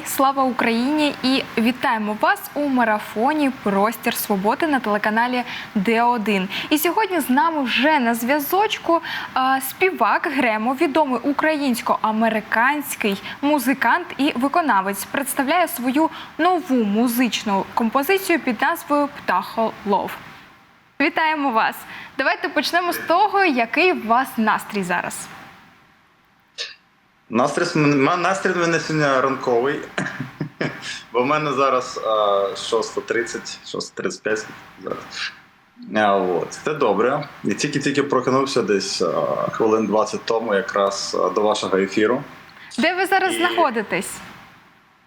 День, слава Україні! І вітаємо вас у марафоні Простір Свободи на телеканалі Д1. І сьогодні з нами вже на зв'язочку співак Гремо, відомий українсько-американський музикант і виконавець, представляє свою нову музичну композицію під назвою Птахолов. Вітаємо вас! Давайте почнемо з того, який у вас настрій зараз. Настрій, настрій мене сьогодні ранковий, бо в мене зараз а, 6.30, 6.35 зараз. А, от. Це добре. Я тільки-тільки прокинувся десь а, хвилин 20 тому, якраз а, до вашого ефіру. Де ви зараз І- знаходитесь?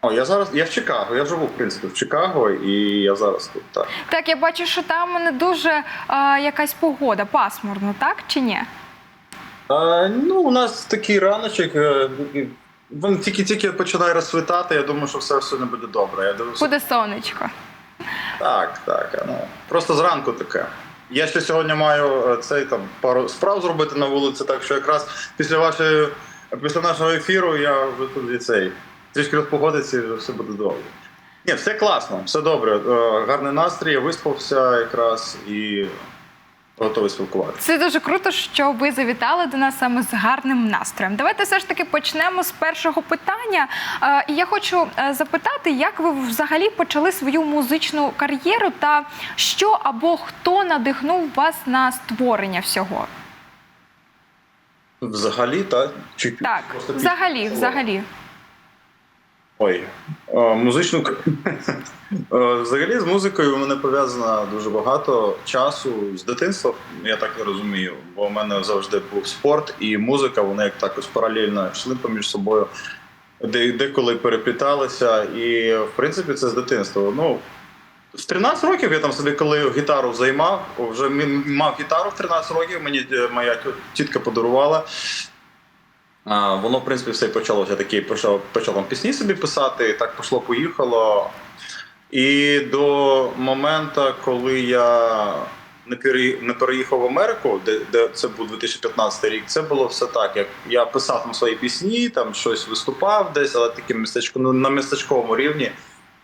О, я зараз я в Чикаго, я живу, в принципі, в Чикаго, і я зараз тут. Так. Так, я бачу, що там не дуже а, якась погода, пасмурно, так чи ні? А, ну, у нас такий раночок. е, Він тільки-тільки починає розцвітати. Я думаю, що все сьогодні буде добре. Я дивлюся. Буде сонечко. Так, так. Ну, просто зранку таке. Я ще сьогодні маю е, цей там пару справ зробити на вулиці, так що якраз після вашої після нашого ефіру я вже тут і цей трішки розпогодиться і все буде добре. Ні, все класно, все добре. Е, Гарний настрій, я виспався якраз і готовий спілкуватися. Це дуже круто, що ви завітали до нас саме з гарним настроєм. Давайте все ж таки почнемо з першого питання. Е, І я хочу е, запитати, як ви взагалі почали свою музичну кар'єру, та що або хто надихнув вас на створення всього? Взагалі, так? Чи Так, взагалі, взагалі. Ой, е, музичну Е, взагалі з музикою у мене пов'язано дуже багато часу з дитинства, я так розумію. Бо у мене завжди був спорт і музика, вони як також паралельно йшли поміж собою, де деколи перепліталися. І в принципі це з дитинства. Ну, з 13 років я там собі, коли гітару займав, вже мав гітару в 13 років, мені е, моя тітка подарувала. Воно, в принципі, все почалося. Такий почав, почав там пісні собі писати, так пішло, поїхало. І до моменту, коли я не переїхав в Америку, де, де це був 2015 рік, це було все так. Як я писав там свої пісні, там щось виступав десь, але таким містечко ну, на містечковому рівні.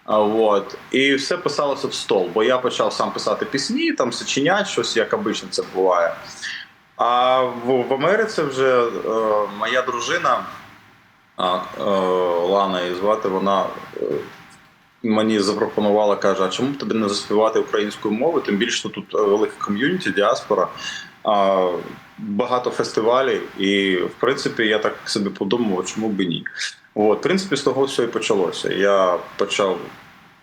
От. І все писалося в стол, бо я почав сам писати пісні, там сочинять щось, як обично це буває. А в, в Америці вже е, моя дружина, а, е, Лана її звати, вона е, мені запропонувала, каже: а чому б тобі не заспівати українською мовою? Тим більше що тут е, велике ком'юніті, діаспора, а, багато фестивалів. І в принципі я так собі подумав, чому б і ні. От, в принципі, з того все і почалося. Я почав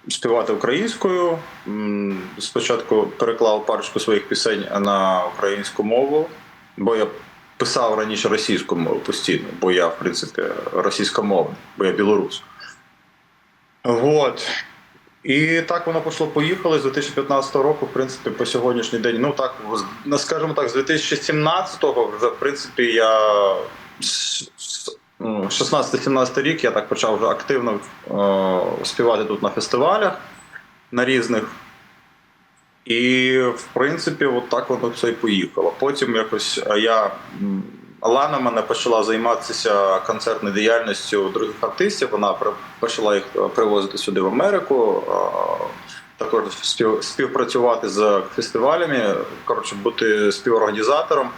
співати українською. Спочатку переклав парочку своїх пісень на українську мову, бо я писав раніше російську мову постійно, бо я, в принципі, російськомовний, бо я білорус. Вот. І так воно пішло поїхало з 2015 року, в принципі, по сьогоднішній день. Ну так, ну, скажімо так, з 2017-го вже, в принципі, я с- с- ну, 16-17 рік я так почав вже активно е, співати тут на фестивалях на різних. І, в принципі, от так воно все і поїхало. Потім якось е, я. Лана мене почала займатися концертною діяльністю других артистів. Вона почала їх е, привозити сюди в Америку, також спів, співпрацювати з фестивалями, коротше, бути співорганізатором.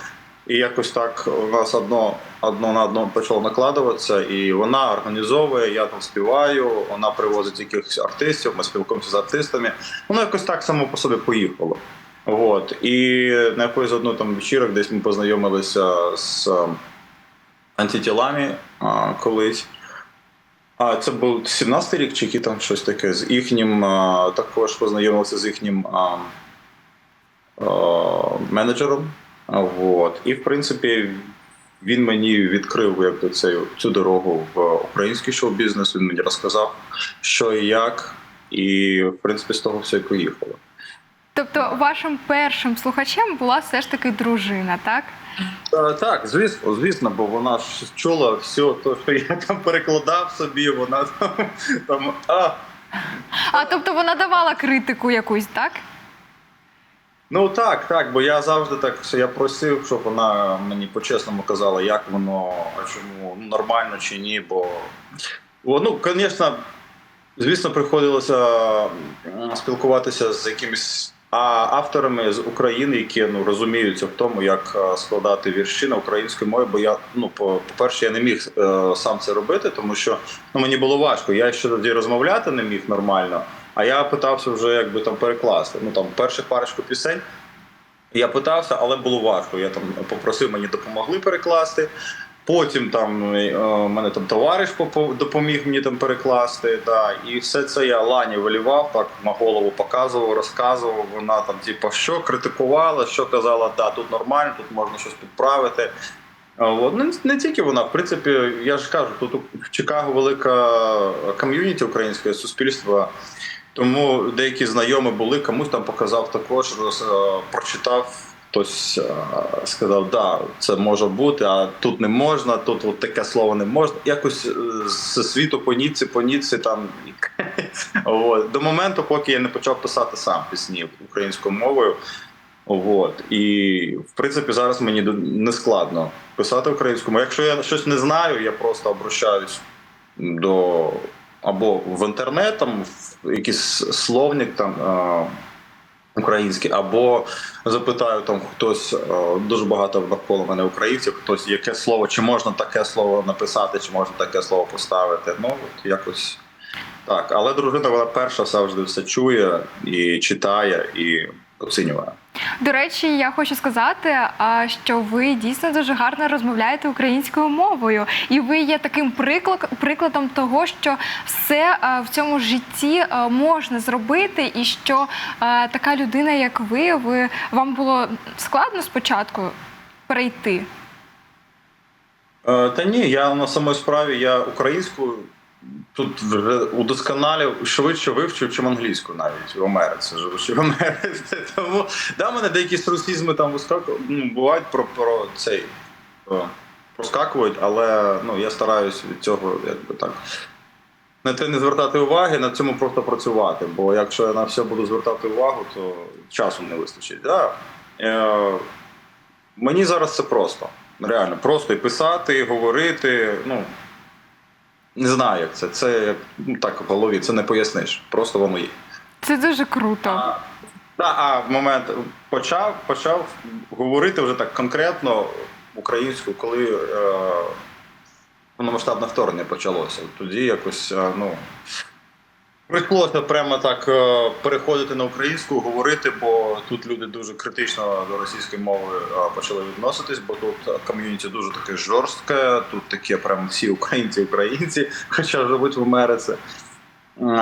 І якось так у нас одно, одно на одно почало накладуватися, і вона організовує, я там співаю, вона привозить якихось артистів, ми спілкуємося з артистами. Воно якось так само по собі поїхало. От. І на якоїсь одну там вечірок десь ми познайомилися з е, антитілами а, колись. А це був 17-й рік, чи який там щось таке. З їхнім а, також познайомилися з їхнім а, а, менеджером. А, Вот. І в принципі він мені відкрив якби, цю, цю дорогу в український шоу-бізнес. Він мені розказав, що і як. І в принципі з того все і поїхало. Тобто, вашим першим слухачем була все ж таки дружина, так? Е, Так, звісно, звісно, бо вона ж чула все, то, що я там перекладав собі, вона там, там а. А тобто вона давала критику якусь, так? Ну так, так, бо я завжди так, я просив, щоб вона мені по-чесному казала, як воно, а чому ну, нормально чи ні, бо Ну, звісно, звісно, приходилося спілкуватися з якимись авторами з України, які ну, розуміються в тому, як е, складати вірші на українській мові. Бо я, ну, по- по-перше, я не міг е, сам це робити, тому що ну, мені було важко. Я ще тоді розмовляти не міг нормально, а я питався вже якби там перекласти. Ну там перших парочку пісень. Я питався, але було важко. Я там попросив, мені допомогли перекласти. Потім там е, мене там товариш допоміг мені там перекласти. Да, і все це я Лані вилівав, так на голову показував, розказував. Вона там, типу, що критикувала, що казала, да, тут нормально, тут можна щось підправити. Ну, не тільки вона, в принципі, я ж кажу, тут в Чикаго велика ком'юніті українське суспільство. Тому деякі знайомі були, комусь там показав також, роз, е, прочитав, хтось е, сказав, да, це може бути, а тут не можна, тут от таке слово не можна. Якось е, з світу по ніці, по ніці там. От. До моменту, поки я не почав писати сам пісні українською мовою. От. І в принципі зараз мені не складно писати українською мовою. Якщо я щось не знаю, я просто обращаюсь до або в інтернет, там в якийсь словник там е, український, або запитаю там хтось е, дуже багато навколо мене українців, хтось яке слово, чи можна таке слово написати, чи можна таке слово поставити. Ну от якось так. Але дружина вона перша завжди все чує і читає, і оцінює. До речі, я хочу сказати, що ви дійсно дуже гарно розмовляєте українською мовою, і ви є таким приклад, прикладом того, що все в цьому житті можна зробити, і що така людина, як ви, ви вам було складно спочатку перейти. Е, Та ні, я на самій справі я українську тут удосконалів швидше вивчив, чим англійську навіть в Америці. Живучи в Америці. Тому да, мене деякі русізми там вискакують, ну, бувають про, про цей про, проскакують, але ну, я стараюсь від цього якби так. На те не звертати уваги, на цьому просто працювати. Бо якщо я на все буду звертати увагу, то часу не вистачить. Да. Е, мені зараз це просто. Реально, просто і писати, і говорити. Ну не знаю, як це. Це ну, так в голові, це не поясниш. Просто воно є. Це дуже круто. А, та, а в момент почав, почав говорити вже так конкретно українською, коли е, повномасштабне вторгнення почалося. Тоді якось е, ну. Прийшлося прямо так е, переходити на українську, говорити, бо тут люди дуже критично до російської мови е, почали відноситись, бо тут е, ком'юніті дуже таке жорстке, тут такі прям всі українці, українці, хоча живуть в Америці.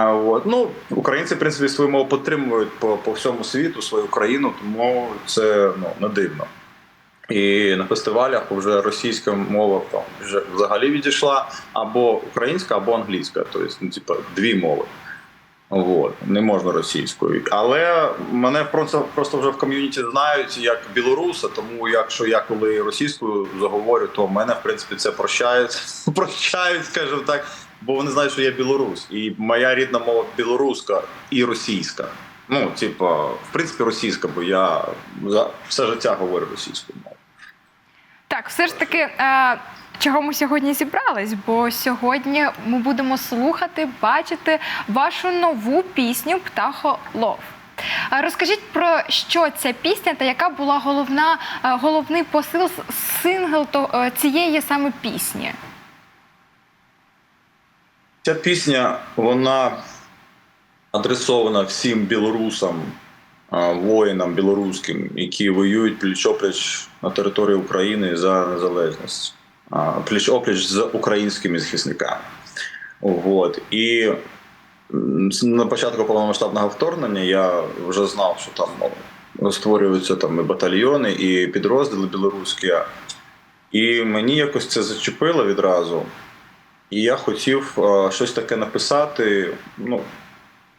От. Ну, українці, в принципі, свою мову підтримують по, по всьому світу, свою країну, тому це ну, не дивно. І на фестивалях вже російська мова там вже взагалі відійшла або українська, або англійська, тобто ну, типу, дві мови. От, не можна російською. Але мене просто, просто вже в ком'юніті знають як білоруса, тому якщо я коли російською заговорю, то в мене в принципі це прощають, прощають, скажімо так, бо вони знають, що я білорус. І моя рідна мова білоруська і російська. Ну, типа, в принципі, російська, бо я за все життя говорю російською мовою. Так, все ж таки, е, чого ми сьогодні зібрались? Бо сьогодні ми будемо слухати, бачити вашу нову пісню Птахолов. Е, Розкажіть про що ця пісня та яка була головна, е, головний посил сингл е, цієї саме пісні? Ця пісня вона адресована всім білорусам, воїнам білоруським, які воюють пліч-опліч на території України за незалежність, а, пліч-опліч з українськими захисниками. От. І на початку повномасштабного вторгнення я вже знав, що там ну, створюються там і батальйони, і підрозділи білоруські. І мені якось це зачепило відразу. І я хотів е, щось таке написати, ну,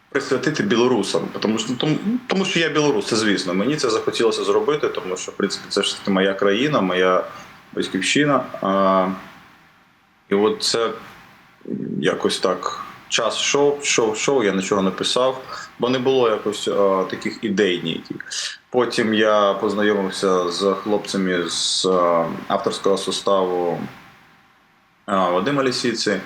присвятити білорусам. Тому що, тому, тому що я білорус, це звісно. Мені це захотілося зробити, тому що, в принципі, це ж моя країна, моя батьківщина. А, і от це якось так. Час йшов, йшов, йшов, я нічого не писав, бо не було якось а, таких ідей ніяких. Потім я познайомився з хлопцями з а, авторського составу а, Вадима Лісіці.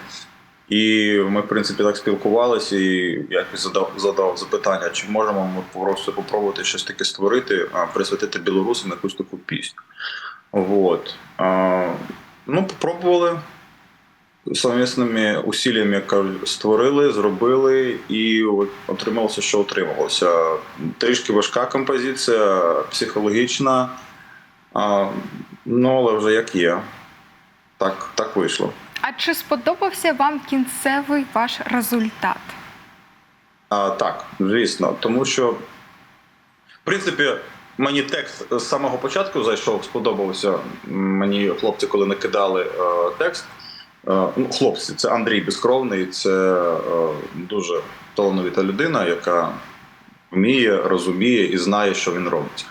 І ми, в принципі, так спілкувалися, і якось задав, задав запитання, чи можемо ми просто попробувати щось таке створити, а, присвятити білорусам якусь таку пісню. Вот. Ну, попробували совмісними усиллями як створили, зробили, і отрималося, що отрималося. Трішки важка композиція, психологічна, ну, але вже як є. Так, так вийшло. А чи сподобався вам кінцевий ваш результат? А, так, звісно, тому що, в принципі, мені текст з самого початку зайшов, сподобався. Мені хлопці, коли накидали е, текст. Е, ну, хлопці, це Андрій Безкровний, це е, дуже талановита людина, яка вміє, розуміє і знає, що він робить.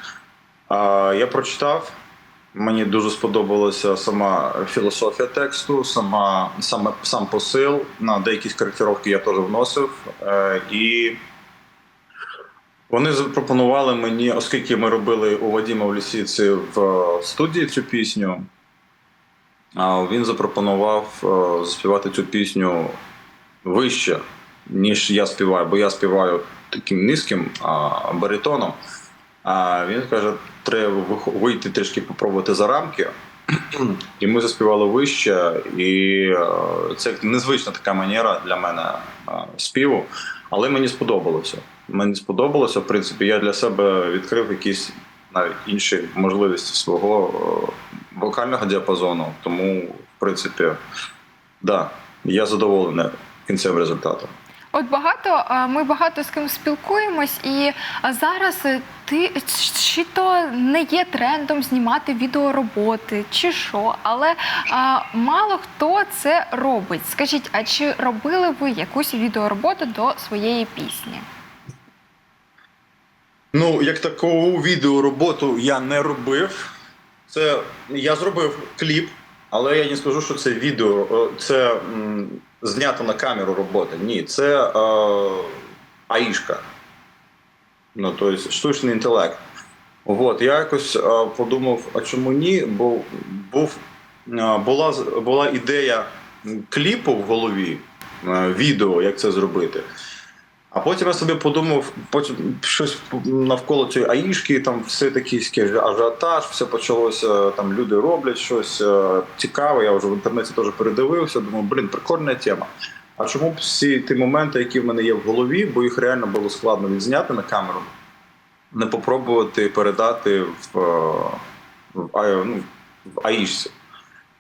А я прочитав. Мені дуже сподобалася сама філософія тексту, сама, саме, сам посил. На деякі коректировки я теж вносив. І вони запропонували мені, оскільки ми робили у Вадима в Лісіці в студії цю пісню, він запропонував е, заспівати цю пісню вище, ніж я співаю, бо я співаю таким низьким баритоном. А він каже, треба вийти трішки попробувати за рамки. І ми заспівали вище, і е, це незвична така манера для мене е, співу, але мені сподобалося. Мені сподобалося, в принципі, я для себе відкрив якісь навіть інші можливості свого е, вокального діапазону. Тому, в принципі, да, я задоволений кінцевим результатом. От багато е, ми багато з ким спілкуємось, і зараз е, ти чи то не є трендом знімати відеороботи, чи що, але е, мало хто це робить. Скажіть, а чи робили ви якусь відеороботу до своєї пісні? Ну, як таку відеороботу я не робив. Це я зробив кліп, але я не скажу, що це відео, е, це м, знято на камеру робота. Ні, це е, аїшка. Ну, тобто штучний інтелект. От, я якось е, подумав, а чому ні? Бо був, е, була, була ідея кліпу в голові, е, відео, як це зробити. А потім я собі подумав, потім щось навколо цієї аїшки, там все такий ажіотаж, все почалося, там люди роблять щось е, цікаве. Я вже в інтернеті теж передивився. Думаю, блін, прикольна тема. А чому б всі ті моменти, які в мене є в голові, бо їх реально було складно відзняти на камеру, не попробувати передати в, е, в, ну, в аїшці.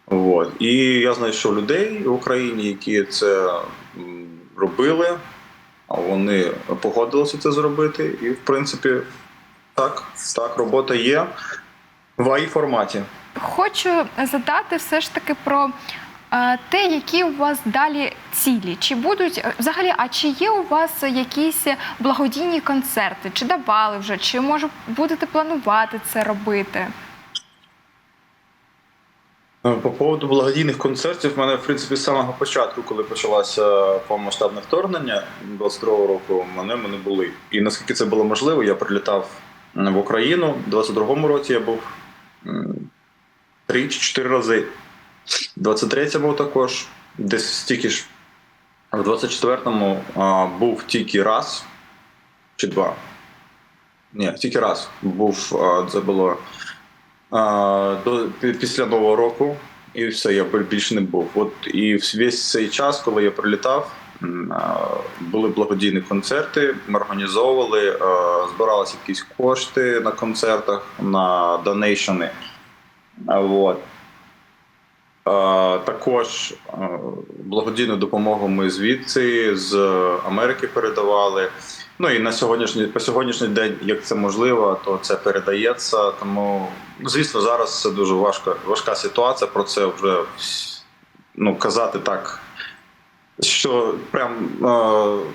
От. І я знайшов людей в Україні, які це робили. Вони погодилися це зробити, і в принципі, так, так, робота є в АІ форматі. Хочу задати все ж таки про е, те, які у вас далі цілі. Чи будуть е, взагалі, а чи є у вас якісь благодійні концерти? Чи давали вже, чи може будете планувати це робити? Е, По поводу благодійних концертів, в мене в принципі з самого початку, коли почалося повномасштабне вторгнення 22-го року, мене вони були. І наскільки це було можливо, я прилітав в Україну. У 22-му році я був три чи чотири рази. В 23-му також, десь стільки ж. В 24-му а, був тільки раз чи два. Ні, тільки раз був, це було до, після Нового року, і все, я бі- більше не був. От і весь цей час, коли я прилітав, були благодійні концерти, ми організовували, збиралися якісь кошти на концертах, на донейшени. А, Також благодійну допомогу ми звідси з Америки передавали. Ну і на сьогоднішній по сьогоднішній день, як це можливо, то це передається. Тому звісно, зараз це дуже важка, важка ситуація. Про це вже ну, казати так, що прям е,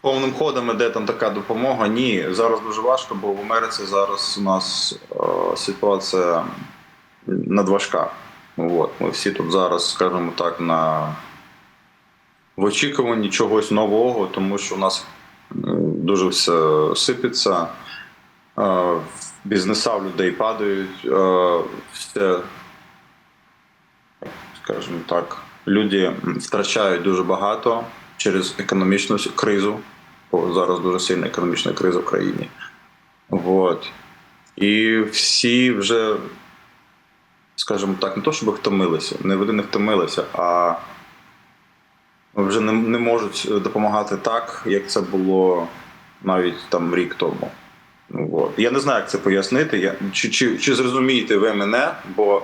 повним ходом іде там така допомога. Ні, зараз дуже важко, бо в Америці зараз у нас е, ситуація надважка. От, ми всі тут зараз, скажімо так, на в очікуванні чогось нового, тому що у нас дуже все сипеться, бізнеса в людей падають, все, скажімо так, люди втрачають дуже багато через економічну кризу. Бо зараз дуже сильна економічна криза в країні. Вот. І всі вже, скажімо так, не то, щоб втомилися, не вони не втомилися, а вже не, не можуть допомагати так, як це було навіть там рік тому. Ну, от. Я не знаю, як це пояснити. Я, чи, чи, чи зрозумієте ви мене, бо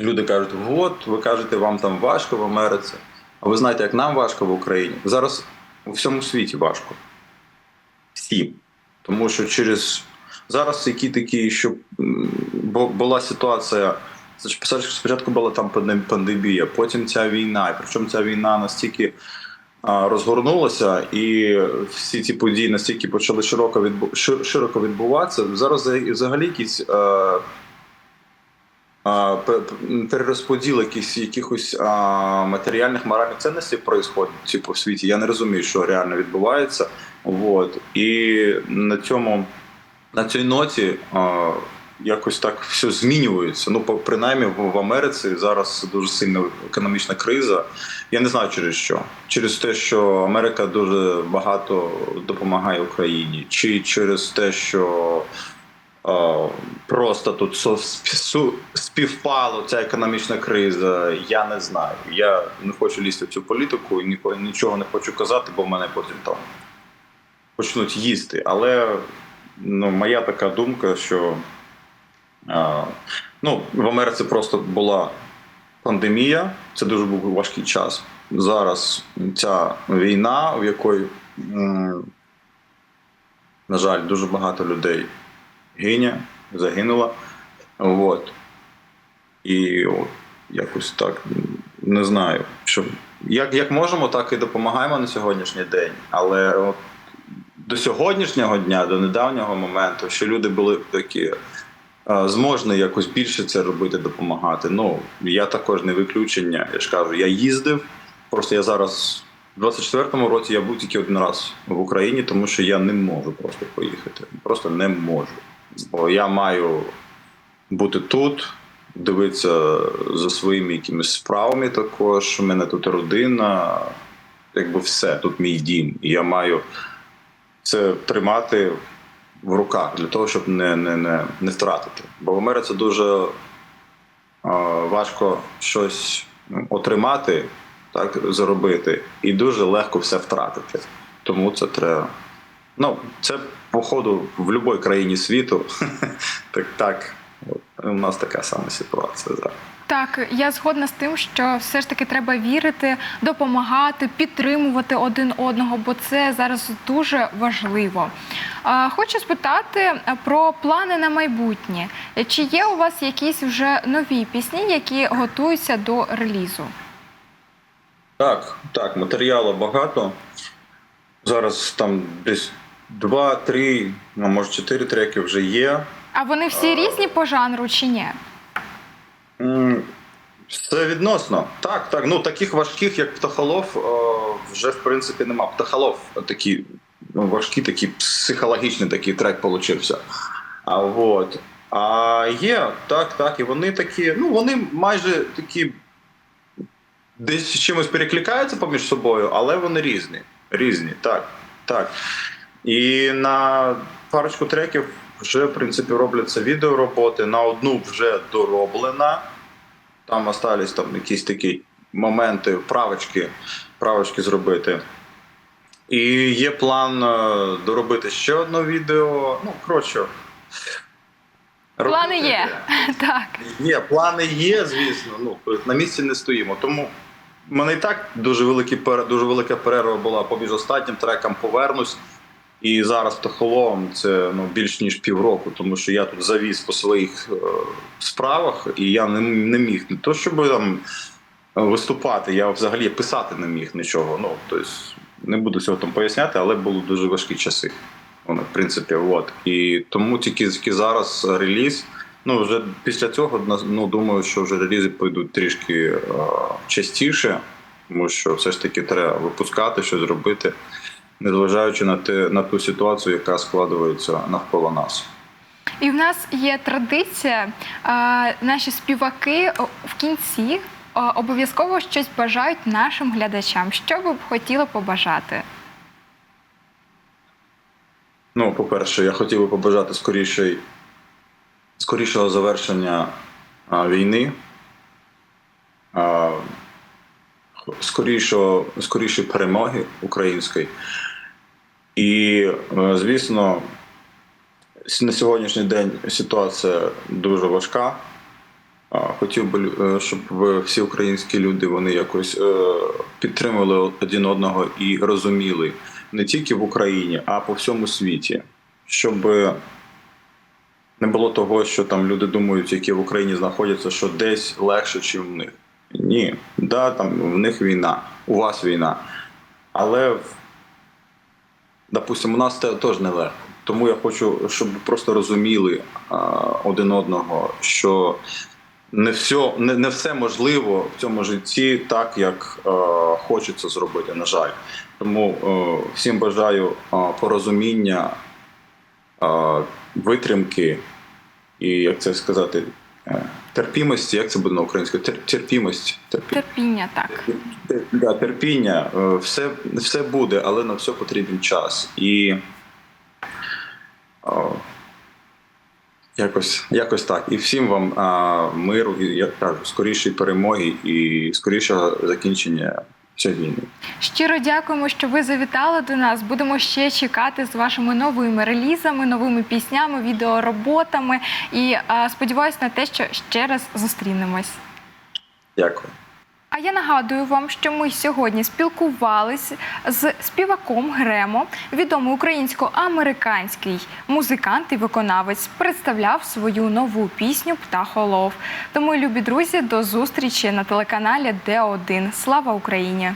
люди кажуть, от, ви кажете, вам там важко в Америці, а ви знаєте, як нам важко в Україні. Зараз у всьому світі важко. Всім. Тому що через зараз які такі, що була ситуація. Спочатку була там пандемія, потім ця війна. І причому ця війна настільки а, розгорнулася, і всі ці події настільки почали широко відбу... широко відбуватися. Зараз взагалі якісь а, перерозподіл якихось, якихось а, матеріальних моральних цінностей происходить типу, в світі. Я не розумію, що реально відбувається. Вот. І на цьому на цій ноті а, якось так все змінюється. Ну, принаймні в, Америці зараз дуже сильна економічна криза. Я не знаю через що. Через те, що Америка дуже багато допомагає Україні, чи через те, що а, просто тут співпало ця економічна криза. Я не знаю. Я не хочу лізти в цю політику і нічого не хочу казати, бо в мене потім там почнуть їсти. Але ну, моя така думка, що ну, в Америці просто була пандемія, це дуже був важкий час. Зараз ця війна, в якої, на жаль, дуже багато людей гине, загинуло. Вот. І от, якось так не знаю. Що, як, як можемо, так і допомагаємо на сьогоднішній день. Але от, до сьогоднішнього дня, до недавнього моменту, що люди були такі зможні якось більше це робити, допомагати. Ну, я також не виключення. Я ж кажу, я їздив. Просто я зараз, в 24-му році, я був тільки один раз в Україні, тому що я не можу просто поїхати. Просто не можу. Бо я маю бути тут, дивитися за своїми якимись справами також. У мене тут родина, якби все, тут мій дім. І я маю це тримати в руках для того, щоб не, не, не, не втратити. Бо в Америці дуже важко щось отримати, так, заробити, і дуже легко все втратити. Тому це треба. Ну, це, походу, в будь-якій країні світу. так, так. У нас така сама ситуація зараз. Так, я згодна з тим, що все ж таки треба вірити, допомагати, підтримувати один одного, бо це зараз дуже важливо. А, Хочу спитати е, про плани на майбутнє. Чи є у вас якісь вже нові пісні, які готуються до релізу? Так, так, матеріалу багато. Зараз там десь два, три, ну, може, чотири треки вже є. А вони всі різні по жанру чи ні? Це відносно. Так, так. Ну таких важких, як птахолов, е, вже в принципі нема. Птахолов такий ну, важкий, такий психологічний такий трек получився. А от. А є, так, так. І вони такі, ну вони майже такі десь чимось перекликаються поміж собою, але вони різні. Різні, так. так. І на парочку треків вже, в принципі, робляться відеороботи. На одну вже дороблена. Там остались там якісь такі моменти, правочки, правочки зробити. І є план е, доробити ще одне відео. Ну, коротше. Плани є. Так. Є, плани є, звісно. Ну, на місці не стоїмо. Тому в мене і так дуже, великі, дуже велика перерва була поміж останнім треком повернусь. І зараз птахоловом це ну, більш ніж півроку, тому що я тут завіз по своїх е, справах, і я не, не міг не то, щоб там виступати, я взагалі писати не міг нічого. Ну, тобто, не буду цього там поясняти, але були дуже важкі часи. Воно, в принципі, от. І тому тільки, тільки зараз реліз. Ну, вже після цього ну, думаю, що вже релізи пойдуть трішки е, частіше, тому що все ж таки треба випускати, щось робити, незважаючи на те на ту ситуацію, яка складається навколо нас. І в нас є традиція, а, наші співаки в кінці обов'язково щось бажають нашим глядачам. Що ви б хотіли побажати? Ну, по-перше, я хотів би побажати скорішої, скорішого завершення а, війни, а, скорішого, скорішої перемоги української. І, е, звісно, на сьогоднішній день ситуація дуже важка. Хотів би, е, щоб всі українські люди вони якось е, підтримували один одного і розуміли не тільки в Україні, а по всьому світі, щоб не було того, що там люди думають, які в Україні знаходяться, що десь легше, ніж в них. Ні, да, там в них війна, у вас війна. Але, допустимо, у нас те- теж нелегко. Тому я хочу, щоб просто розуміли один одного, що не все, не, не все можливо в цьому житті так, як е, хочеться зробити, на жаль. Тому е, всім бажаю е, порозуміння, е, витримки і, як це сказати, е, терпімості, як це буде на українською? Тер, терпімость. Терпі, Терпіння, так. Тер- да, терпіння. Е, Все, все буде, але на все потрібен час. І е, якось, якось так. І всім вам а, миру, і як кажу, скорішої перемоги і скорішого закінчення цієї війни. Щиро дякуємо, що ви завітали до нас. Будемо ще чекати з вашими новими релізами, новими піснями, відеороботами. І а, сподіваюся на те, що ще раз зустрінемось. Дякую. А я нагадую вам, що ми сьогодні спілкувались з співаком Гремо, відомий українсько-американський музикант і виконавець, представляв свою нову пісню Птахолов. Тому, любі друзі, до зустрічі на телеканалі Д1. Слава Україні!